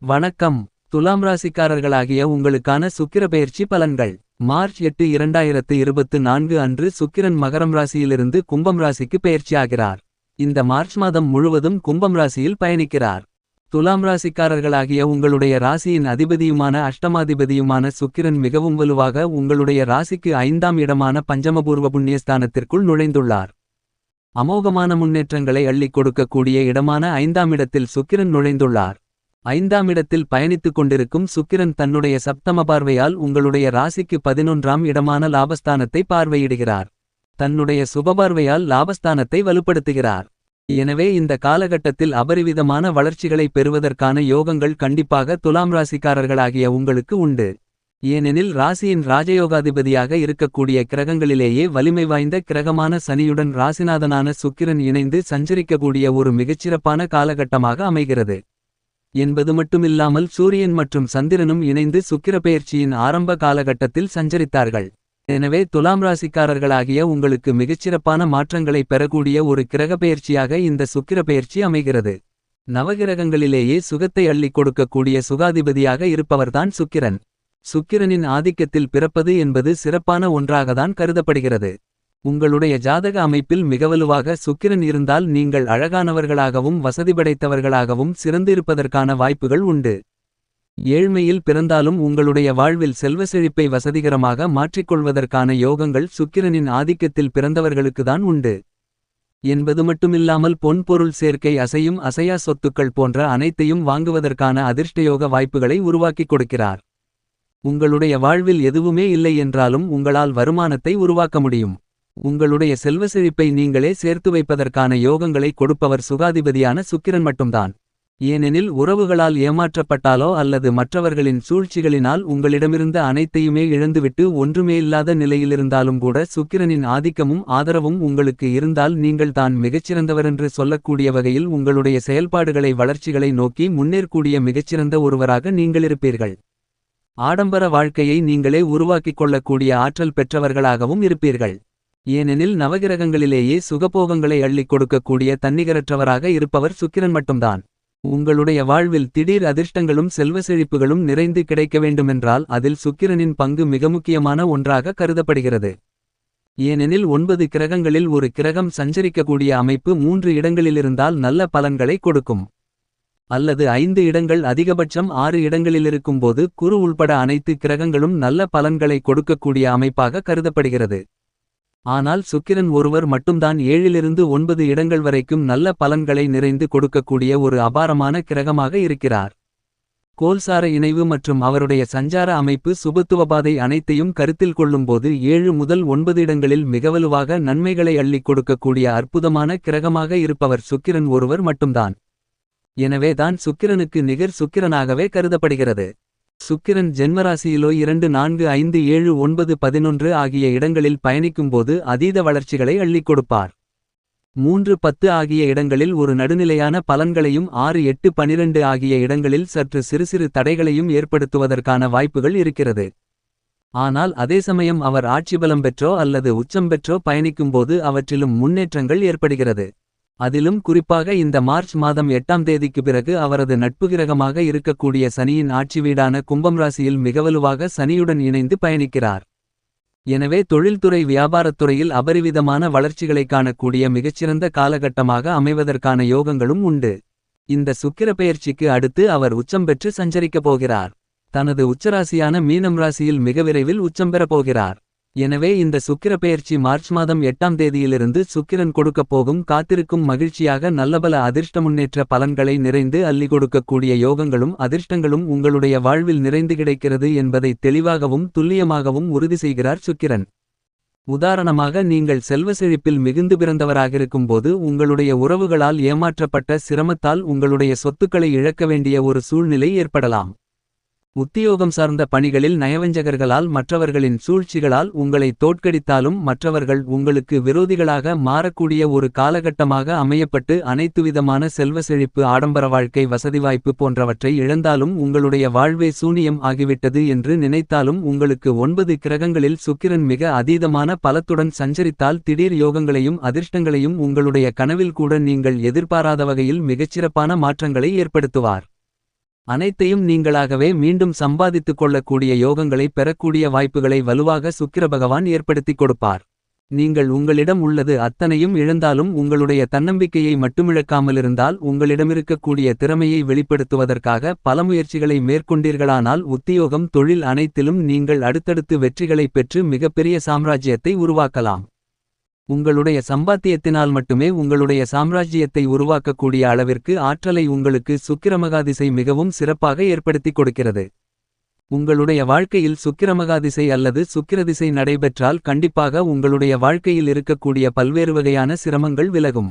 வணக்கம். துலாம் ராசிக்காரர்களாகிய உங்களுக்கான சுக்கிர பயிற்சி பலன்கள். மார்ச் எட்டு இரண்டாயிரத்து இருபத்து நான்கு அன்று சுக்கிரன் மகரம் ராசியிலிருந்து கும்பம் ராசிக்கு பயிற்சியாகிறார். இந்த மார்ச் மாதம் முழுவதும் கும்பம் ராசியில் பயணிக்கிறார். துலாம் ராசிக்காரர்களாகிய உங்களுடைய ராசியின் அதிபதியுமான அஷ்டமாதிபதியுமான சுக்கிரன் மிகவும் வலுவாக உங்களுடைய ராசிக்கு ஐந்தாம் இடமான பஞ்சமபூர்வ புண்ணியஸ்தானத்திற்குள் நுழைந்துள்ளார். அமோகமான முன்னேற்றங்களை அள்ளிக் கொடுக்கக்கூடிய இடமான ஐந்தாம் இடத்தில் சுக்கிரன் நுழைந்துள்ளார். ஐந்தாம் இடத்தில் பயணித்துக் கொண்டிருக்கும் சுக்கிரன் தன்னுடைய சப்தம பார்வையால் உங்களுடைய ராசிக்கு பதினொன்றாம் இடமான லாபஸ்தானத்தை பார்வையிடுகிறார். தன்னுடைய சுபபார்வையால் லாபஸ்தானத்தை வலுப்படுத்துகிறார். எனவே இந்த காலகட்டத்தில் அபரிவிதமான வளர்ச்சிகளை பெறுவதற்கான யோகங்கள் கண்டிப்பாக துலாம் ராசிக்காரர்களாகிய உங்களுக்கு உண்டு. ஏனெனில் ராசியின் ராஜயோகாதிபதியாக இருக்கக்கூடிய கிரகங்களிலேயே வலிமை வாய்ந்த கிரகமான சனியுடன் ராசிநாதனான சுக்கிரன் இணைந்து சஞ்சரிக்கக்கூடிய ஒரு மிகச்சிறப்பான காலகட்டமாக அமைகிறது. என்பது மட்டுமில்லாமல் சூரியன் மற்றும் சந்திரனும் இணைந்து சுக்கிர பெயர்ச்சியின் ஆரம்ப காலகட்டத்தில் சஞ்சரித்தார்கள். எனவே துலாம் ராசிக்காரர்களாகிய உங்களுக்கு மிகச்சிறப்பான மாற்றங்களை பெறக்கூடிய ஒரு கிரக பெயர்ச்சியாக இந்த சுக்கிர பெயர்ச்சி அமைகிறது. நவகிரகங்களிலேயே சுகத்தை அள்ளிக் கொடுக்கக்கூடிய சுகாதிபதியாக இருப்பவர்தான் சுக்கிரன். சுக்கிரனின் ஆதிக்கத்தில் பிறப்பது என்பது சிறப்பான ஒன்றாகத்தான் கருதப்படுகிறது. உங்களுடைய ஜாதக அமைப்பில் மிகவலுவாக சுக்கிரன் இருந்தால் நீங்கள் அழகானவர்களாகவும் வசதி படைத்தவர்களாகவும் சிறந்திருப்பதற்கான வாய்ப்புகள் உண்டு. ஏழ்மையில் பிறந்தாலும் உங்களுடைய வாழ்வில் செல்வ செழிப்பை வசதிகரமாக மாற்றிக்கொள்வதற்கான யோகங்கள் சுக்கிரனின் ஆதிக்கத்தில் பிறந்தவர்களுக்குதான் உண்டு. என்பது மட்டுமில்லாமல் பொன்பொருள் சேர்க்கை அசையும் அசையா சொத்துக்கள் போன்ற அனைத்தையும் வாங்குவதற்கான அதிர்ஷ்டயோக வாய்ப்புகளை உருவாக்கிக் கொடுக்கிறார். உங்களுடைய வாழ்வில் எதுவுமே இல்லை என்றாலும் உங்களால் வருமானத்தை உருவாக்க முடியும். உங்களுடைய செல்வ செழிப்பை நீங்களே சேர்த்து வைப்பதற்கான யோகங்களை கொடுப்பவர் சுகாதிபதியான சுக்கிரன் மட்டும்தான். ஏனெனில் உறவுகளால் ஏமாற்றப்பட்டாலோ அல்லது மற்றவர்களின் சூழ்ச்சிகளினால் உங்களிடமிருந்த அனைத்தையுமே இழந்துவிட்டு ஒன்றுமே இல்லாத நிலையிலிருந்தாலும் கூட சுக்கிரனின் ஆதிக்கமும் ஆதரவும் உங்களுக்கு இருந்தால் நீங்கள் தான் மிகச்சிறந்தவரென்று சொல்லக்கூடிய வகையில் உங்களுடைய செயல்பாடுகளை வளர்ச்சிகளை நோக்கி முன்னேறக்கூடிய மிகச்சிறந்த ஒருவராக நீங்கள் இருப்பீர்கள். ஆடம்பர வாழ்க்கையை நீங்களே உருவாக்கிக் கொள்ளக்கூடிய ஆற்றல் பெற்றவர்களாகவும் இருப்பீர்கள். ஏனெனில் நவகிரகங்களிலேயே சுகபோகங்களை அள்ளிக் கொடுக்கக்கூடிய தன்னிகரற்றவராக இருப்பவர் சுக்கிரன் மட்டும்தான். உங்களுடைய வாழ்வில் திடீர் அதிர்ஷ்டங்களும் செல்வ செழிப்புகளும் நிறைந்து கிடைக்க வேண்டுமென்றால் அதில் சுக்கிரனின் பங்கு மிக முக்கியமான ஒன்றாக கருதப்படுகிறது. ஏனெனில் ஒன்பது கிரகங்களில் ஒரு கிரகம் சஞ்சரிக்கக்கூடிய அமைப்பு மூன்று இடங்களிலிருந்தால் நல்ல பலன்களை கொடுக்கும். அல்லது ஐந்து இடங்கள் அதிகபட்சம் ஆறு இடங்களிலிருக்கும்போது குரு உள்பட அனைத்து கிரகங்களும் நல்ல பலன்களை கொடுக்கக்கூடிய அமைப்பாக கருதப்படுகிறது. ஆனால் சுக்கிரன் ஒருவர் மட்டும்தான் ஏழிலிருந்து ஒன்பது இடங்கள் வரைக்கும் நல்ல பலன்களை நிறைந்து கொடுக்கக்கூடிய ஒரு அபாரமான கிரகமாக இருக்கிறார். கோல்சார இணைவு மற்றும் அவருடைய சஞ்சார அமைப்பு சுபத்துவபாதை அனைத்தையும் கருத்தில் கொள்ளும்போது ஏழு முதல் ஒன்பது இடங்களில் மிகவலுவாக நன்மைகளை அள்ளிக் கொடுக்கக்கூடிய அற்புதமான கிரகமாக இருப்பவர் சுக்கிரன் ஒருவர் மட்டும்தான். எனவே தான் சுக்கிரனுக்கு நிகர் சுக்கிரனாகவே கருதப்படுகிறது. சுக்கிரன் ஜென்மராசியிலோ இரண்டு நான்கு ஐந்து ஏழு ஒன்பது பதினொன்று ஆகிய இடங்களில் பயணிக்கும்போது அதீத வளர்ச்சிகளை அள்ளிக் கொடுப்பார். மூன்று பத்து ஆகிய இடங்களில் ஒரு நடுநிலையான பலன்களையும் ஆறு எட்டு பனிரெண்டு ஆகிய இடங்களில் சற்று சிறு சிறு தடைகளையும் ஏற்படுத்துவதற்கான வாய்ப்புகள் இருக்கிறது. ஆனால் அதே சமயம் அவர் ஆட்சிபலம் பெற்றோ அல்லது உச்சம் பெற்றோ பயணிக்கும்போது அவற்றிலும் முன்னேற்றங்கள் ஏற்படுகிறது. அதிலும் குறிப்பாக இந்த மார்ச் மாதம் எட்டாம் தேதிக்கு பிறகு அவரது நட்பு கிரகமாக இருக்கக்கூடிய சனியின் ஆட்சி வீடான கும்பம் ராசியில் மிகவலுவாக சனியுடன் இணைந்து பயணிக்கிறார். எனவே தொழில்துறை வியாபாரத்துறையில் அபரிவிதமான வளர்ச்சிகளைக் காணக்கூடிய மிகச்சிறந்த காலகட்டமாக அமைவதற்கான யோகங்களும் உண்டு. இந்த சுக்கிர பெயர்ச்சிக்கு அடுத்து அவர் உச்சம் பெற்று சஞ்சரிக்கப் போகிறார். தனது உச்சராசியான மீனம் ராசியில் மிக விரைவில் உச்சம் பெறப் போகிறார். எனவே இந்த சுக்கிர பெயர்ச்சி மார்ச் மாதம் எட்டாம் தேதியிலிருந்து சுக்கிரன் கொடுக்கப் போகும் காத்திருக்கும் மகிழ்ச்சியாக நல்லபல அதிர்ஷ்ட முன்னேற்ற பலன்களை நிறைந்து அள்ளி கொடுக்கக்கூடிய யோகங்களும் அதிர்ஷ்டங்களும் உங்களுடைய வாழ்வில் நிறைந்து கிடைக்கிறது என்பதை தெளிவாகவும் துல்லியமாகவும் உறுதி செய்கிறார் சுக்கிரன். உதாரணமாக நீங்கள் செல்வ செழிப்பில் மிகுந்து பிறந்தவராகிருக்கும்போது உங்களுடைய உறவுகளால் ஏமாற்றப்பட்ட சிரமத்தால் உங்களுடைய சொத்துக்களை இழக்க வேண்டிய ஒரு சூழ்நிலை ஏற்படலாம். உத்தியோகம் சார்ந்த பணிகளில் நயவஞ்சகர்களால் மற்றவர்களின் சூழ்ச்சிகளால் உங்களை தோற்கடித்தாலும் மற்றவர்கள் உங்களுக்கு விரோதிகளாக மாறக்கூடிய ஒரு காலகட்டமாக அமையப்பட்டு அனைத்துவிதமான செல்வ செழிப்பு ஆடம்பர வாழ்க்கை வசதி வாய்ப்பு போன்றவற்றை இழந்தாலும் உங்களுடைய வாழ்வே சூனியம் ஆகிவிட்டது என்று நினைத்தாலும் உங்களுக்கு ஒன்பது கிரகங்களில் சுக்கிரன் மிக அதீதமான பலத்துடன் சஞ்சரித்தால் திடீர் யோகங்களையும் அதிர்ஷ்டங்களையும் உங்களுடைய கனவில் கூட நீங்கள் எதிர்பாராத வகையில் மிகச்சிறப்பான மாற்றங்களை ஏற்படுத்துவார். அனைத்தையும் நீங்களாகவே மீண்டும் சம்பாதித்துக் கொள்ளக்கூடிய யோகங்களை பெறக்கூடிய வாய்ப்புகளை வலுவாக சுக்கிர பகவான் ஏற்படுத்திக் கொடுப்பார். நீங்கள் உங்களிடம் உள்ளது அத்தனையும் இழந்தாலும் உங்களுடைய தன்னம்பிக்கையை மட்டுமிழக்காமலிருந்தால் உங்களிடமிருக்கக்கூடிய திறமையை வெளிப்படுத்துவதற்காக பல முயற்சிகளை மேற்கொண்டீர்களானால் உத்தியோகம் தொழில் அனைத்திலும் நீங்கள் அடுத்தடுத்து வெற்றிகளைப் பெற்று மிகப்பெரிய சாம்ராஜ்யத்தை உருவாக்கலாம். உங்களுடைய சம்பாத்தியத்தினால் மட்டுமே உங்களுடைய சாம்ராஜ்யத்தை உருவாக்கக்கூடிய அளவிற்கு ஆற்றலை உங்களுக்கு சுக்கிரமகாதிசை மிகவும் சிறப்பாக ஏற்படுத்திக் கொடுக்கிறது. உங்களுடைய வாழ்க்கையில் சுக்கிரமகாதிசை அல்லது சுக்கிரதிசை நடைபெற்றால் கண்டிப்பாக உங்களுடைய வாழ்க்கையில் இருக்கக்கூடிய பல்வேறு வகையான சிரமங்கள் விலகும்.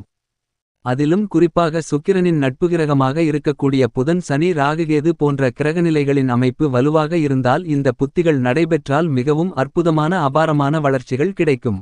அதிலும் குறிப்பாக சுக்கிரனின் நட்பு கிரகமாக இருக்கக்கூடிய புதன் சனி ராகுகேது போன்ற கிரகநிலைகளின் அமைப்பு வலுவாக இருந்தால் இந்த புத்திகள் நடைபெற்றால் மிகவும் அற்புதமான அபாரமான வளர்ச்சிகள் கிடைக்கும்.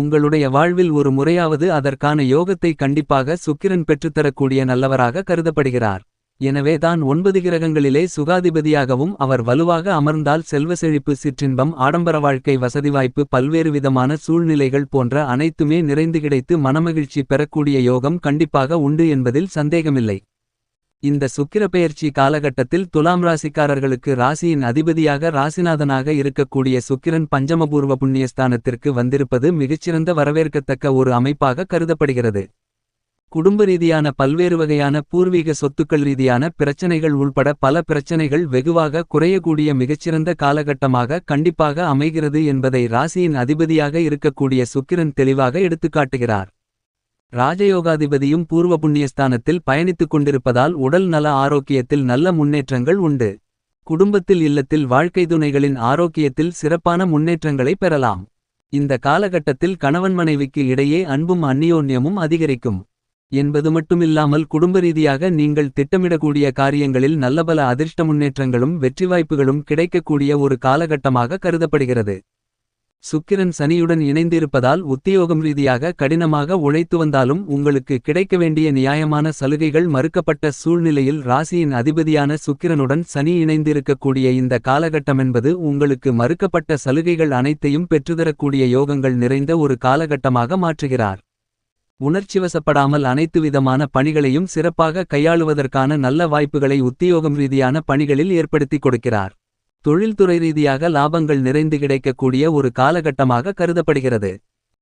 உங்களுடைய வாழ்வில் ஒரு முறையாவது அதற்கான யோகத்தை கண்டிப்பாக சுக்கிரன் பெற்றுத்தரக்கூடிய நல்லவராக கருதப்படுகிறார். எனவே தான் ஒன்பது கிரகங்களிலே சுகாதிபதியாகவும் அவர் வலுவாக அமர்ந்தால் செல்வ செழிப்பு சிற்றின்பம் ஆடம்பர வாழ்க்கை வசதி வாய்ப்பு பல்வேறு விதமான சூழ்நிலைகள் போன்ற அனைத்துமே நிறைந்து கிடைத்து மனமகிழ்ச்சி பெறக்கூடிய யோகம் கண்டிப்பாக உண்டு என்பதில் சந்தேகமில்லை. இந்த சுக்கிரப்பெயர்ச்சி காலகட்டத்தில் துலாம் ராசிக்காரர்களுக்கு ராசியின் அதிபதியாக ராசிநாதனாக இருக்கக்கூடிய சுக்கிரன் பஞ்சமபூர்வ புண்ணியஸ்தானத்திற்கு வந்திருப்பது மிகச்சிறந்த வரவேற்கத்தக்க ஒரு அமைப்பாக கருதப்படுகிறது. குடும்ப ரீதியான பல்வேறு வகையான பூர்வீக சொத்துக்கள் ரீதியான பிரச்சனைகள் உள்பட பல பிரச்சனைகள் வெகுவாக குறையக்கூடிய மிகச்சிறந்த காலகட்டமாக கண்டிப்பாக அமைகிறது என்பதை ராசியின் அதிபதியாக இருக்கக்கூடிய சுக்கிரன் தெளிவாக எடுத்துக்காட்டுகிறார். ராஜயோகாதிபதியும் பூர்வ புண்ணியஸ்தானத்தில் பயணித்துக் கொண்டிருப்பதால் உடல் நல ஆரோக்கியத்தில் நல்ல முன்னேற்றங்கள் உண்டு. குடும்பத்தில் இல்லத்தில் வாழ்க்கை துணைகளின் ஆரோக்கியத்தில் சிறப்பான முன்னேற்றங்களை பெறலாம். இந்த காலகட்டத்தில் கணவன் மனைவிக்கு இடையே அன்பும் அந்நியோன்யமும் அதிகரிக்கும். என்பது மட்டுமில்லாமல் குடும்ப ரீதியாக நீங்கள் திட்டமிடக்கூடிய காரியங்களில் நல்லபல அதிர்ஷ்ட முன்னேற்றங்களும் வெற்றி வாய்ப்புகளும் கிடைக்கக்கூடிய ஒரு காலகட்டமாக கருதப்படுகிறது. சுக்கிரன் சனியுடன் இணைந்திருப்பதால் உத்தியோகம் ரீதியாக கடினமாக உழைத்து வந்தாலும் உங்களுக்கு கிடைக்க வேண்டிய நியாயமான சலுகைகள் மறுக்கப்பட்ட சூழ்நிலையில் ராசியின் அதிபதியான சுக்கிரனுடன் சனி இணைந்திருக்கக்கூடிய இந்த காலகட்டமென்பது உங்களுக்கு மறுக்கப்பட்ட சலுகைகள் அனைத்தையும் பெற்றுதரக்கூடிய யோகங்கள் நிறைந்த ஒரு காலகட்டமாக மாற்றுகிறார். உணர்ச்சிவசப்படாமல் அனைத்து விதமான பணிகளையும் சிறப்பாக கையாளுவதற்கான நல்ல வாய்ப்புகளை உத்தியோகம் ரீதியான பணிகளில் ஏற்படுத்திக் கொடுக்கிறார். தொழில்துறை ரீதியாக லாபங்கள் நிறைந்து கிடைக்கக்கூடிய ஒரு காலகட்டமாக கருதப்படுகிறது.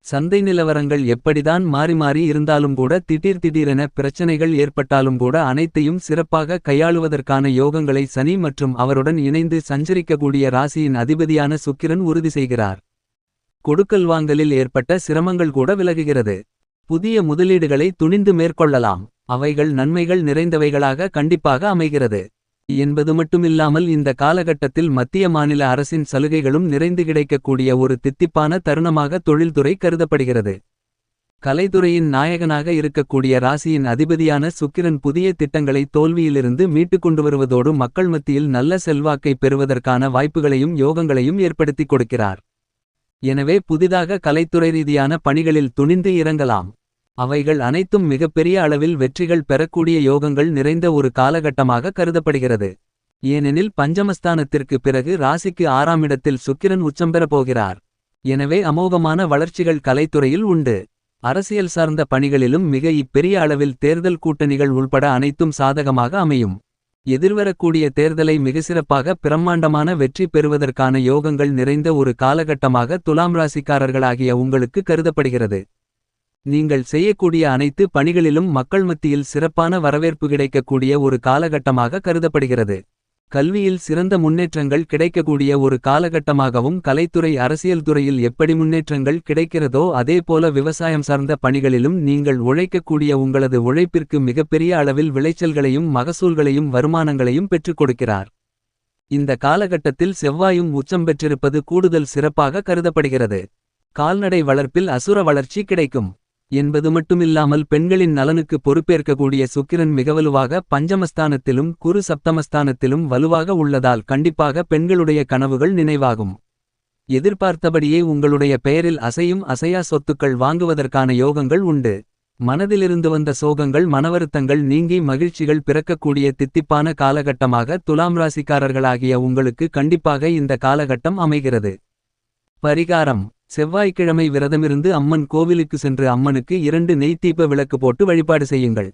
சந்தை நிலவரங்கள் எப்படிதான் மாறி மாறி இருந்தாலும் கூட திடீர் திடீரென பிரச்சனைகள் ஏற்பட்டாலும் கூட அனைத்தையும் சிறப்பாக கையாளுவதற்கான யோகங்களை சனி மற்றும் அவருடன் இணைந்து சஞ்சரிக்கக்கூடிய ராசியின் அதிபதியான சுக்கிரன் உறுதி செய்கிறார். கொடுக்கல் வாங்கலில் ஏற்பட்ட சிரமங்கள் கூட விலகுகிறது. புதிய முதலீடுகளை துணிந்து மேற்கொள்ளலாம். அவைகள் நன்மைகள் நிறைந்தவைகளாக கண்டிப்பாக அமைகிறது. என்பது மட்டுமில்லாமல் இந்த காலகட்டத்தில் மத்திய மாநில அரசின் சலுகைகளும் நிறைந்து கிடைக்கக்கூடிய ஒரு தித்திப்பான தருணமாக தொழில்துறை கருதப்படுகிறது. கலைத்துறையின் நாயகனாக இருக்கக்கூடிய ராசியின் அதிபதியான சுக்கிரன் புதிய திட்டங்களை தோல்வியிலிருந்து மீட்டுக் கொண்டு வருவதோடு மக்கள் மத்தியில் நல்ல செல்வாக்கை பெறுவதற்கான வாய்ப்புகளையும் யோகங்களையும் ஏற்படுத்திக் கொடுக்கிறார். எனவே புதிதாக கலைத்துறை ரீதியான பணிகளில் துணிந்து இறங்கலாம். அவைகள் அனைத்தும் மிகப்பெரிய அளவில் வெற்றிகள் பெறக்கூடிய யோகங்கள் நிறைந்த ஒரு காலகட்டமாக கருதப்படுகிறது. ஏனெனில் பஞ்சமஸ்தானத்திற்கு பிறகு ராசிக்கு ஆறாம் இடத்தில் சுக்கிரன் உச்சம் பெறப் போகிறார். எனவே அமோகமான வளர்ச்சிகள் கலைத்துறையில் உண்டு. அரசியல் சார்ந்த பணிகளிலும் மிக இப்பெரிய அளவில் தேர்தல் கூட்டணிகள் உள்பட அனைத்தும் சாதகமாக அமையும். எதிர்வரக்கூடிய தேர்தலை மிக சிறப்பாக பிரம்மாண்டமான வெற்றி பெறுவதற்கான யோகங்கள் நிறைந்த ஒரு காலகட்டமாக துலாம் ராசிக்காரர்களாகிய உங்களுக்கு கருதப்படுகிறது. நீங்கள் செய்யக்கூடிய அனைத்து பணிகளிலும் மக்கள் மத்தியில் சிறப்பான வரவேற்பு கிடைக்கக்கூடிய ஒரு காலகட்டமாக கருதப்படுகிறது. கல்வியில் சிறந்த முன்னேற்றங்கள் கிடைக்கக்கூடிய ஒரு காலகட்டமாகவும் கலைத்துறை அரசியல் துறையில் எப்படி முன்னேற்றங்கள் கிடைக்கிறதோ அதேபோல விவசாயம் சார்ந்த பணிகளிலும் நீங்கள் உழைக்கக்கூடிய உங்களது உழைப்பிற்கு மிகப்பெரிய அளவில் விளைச்சல்களையும் மகசூல்களையும் வருமானங்களையும் பெற்றுக் கொடுக்கிறார். இந்த காலகட்டத்தில் செவ்வாயும் உச்சம் பெற்றிருப்பது கூடுதல் சிறப்பாக கருதப்படுகிறது. கால்நடை வளர்ப்பில் அசுர வளர்ச்சி கிடைக்கும். என்பது மட்டுமில்லாமல் பெண்களின் நலனுக்கு பொறுப்பேற்கக்கூடிய சுக்கிரன் மிகவலுவாக பஞ்சமஸ்தானத்திலும் குரு சப்தமஸ்தானத்திலும் வலுவாக உள்ளதால் கண்டிப்பாக பெண்களுடைய கனவுகள் நினைவாகும். எதிர்பார்த்தபடியே உங்களுடைய பெயரில் அசையும் அசையா சொத்துக்கள் வாங்குவதற்கான யோகங்கள் உண்டு. மனதிலிருந்து வந்த சோகங்கள் மனவருத்தங்கள் நீங்கி மகிழ்ச்சிகள் பிறக்கக்கூடிய தித்திப்பான காலகட்டமாக துலாம் ராசிக்காரர்களாகிய உங்களுக்கு கண்டிப்பாக இந்த காலகட்டம் அமைகிறது. பரிகாரம். செவ்வாய்க்கிழமை விரதமிருந்து அம்மன் கோவிலுக்கு சென்று அம்மனுக்கு இரண்டு நெய் விளக்கு போட்டு வழிபாடு செய்யுங்கள்.